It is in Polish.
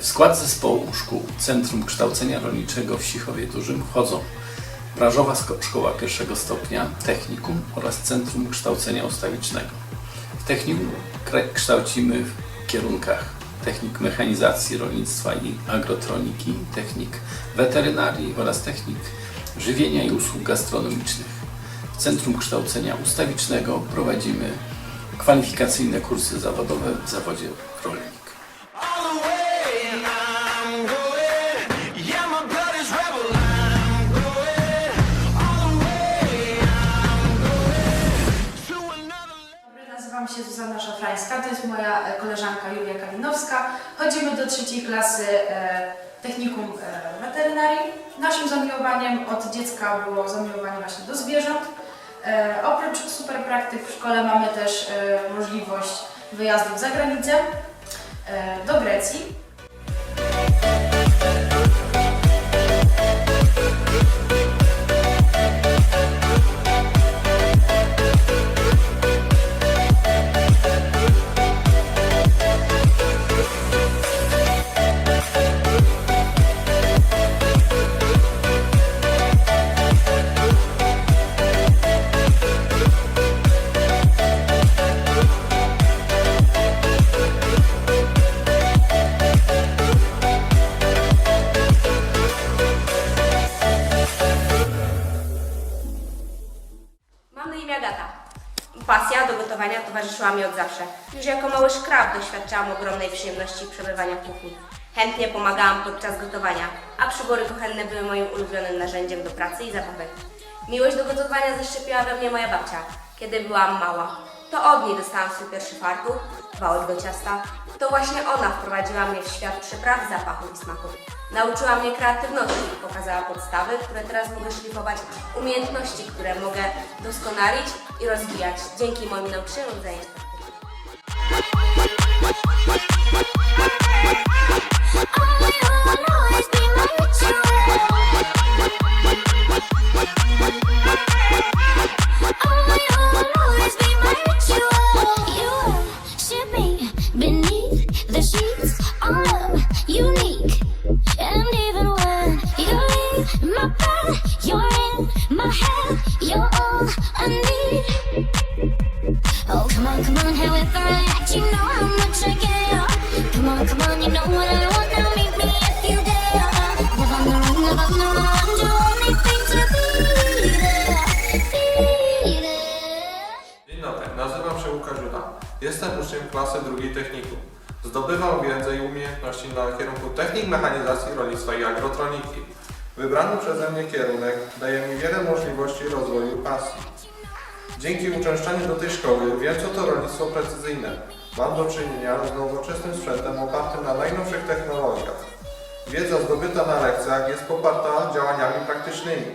W skład zespołu szkół Centrum Kształcenia Rolniczego w Sichowie Dużym wchodzą Branżowa Szkoła Pierwszego Stopnia, Technikum oraz Centrum Kształcenia Ustawicznego. W technikum kształcimy w kierunkach technik mechanizacji rolnictwa i agrotroniki, technik weterynarii oraz technik żywienia i usług gastronomicznych. W Centrum Kształcenia Ustawicznego prowadzimy kwalifikacyjne kursy zawodowe w zawodzie rolnik. Moja e, koleżanka Julia Kalinowska. Chodzimy do trzeciej klasy e, technikum e, weterynarii. Naszym zamiłowaniem od dziecka było zamiłowanie właśnie do zwierząt. Oprócz super praktyk w szkole mamy też możliwość wyjazdów za granicę, do Grecji. Gotowania towarzyszyła mi od zawsze. Już jako mały szkrab doświadczałam ogromnej przyjemności przebywania w kuchni. Chętnie pomagałam podczas gotowania, a przybory kuchenne były moim ulubionym narzędziem do pracy i zabawek. Miłość do gotowania zaszczepiła we mnie moja babcia, kiedy byłam mała. To od niej dostałam swój pierwszy fartuch, wałek do ciasta. To właśnie ona wprowadziła mnie w świat przypraw, zapachów i smaków. Nauczyła mnie kreatywności pokazała podstawy, które teraz mogę szlifować, umiejętności, które mogę doskonalić i rozwijać dzięki moim nauczycielom zajęć Dzień dobry, nazywam się Łukasz. Jestem uczniem klasy drugiej technikum. Zdobywam wiedzę i umiejętności na kierunku technik mechanizacji rolnictwa i agrotroniki. Wybrany przeze mnie kierunek daje mi wiele możliwości rozwoju pasji. Dzięki uczęszczaniu do tej szkoły wiem co to rolnictwo precyzyjne. Mam do czynienia z nowoczesnym sprzętem opartym na najnowszych technologiach. Wiedza zdobyta na lekcjach jest poparta działaniami praktycznymi.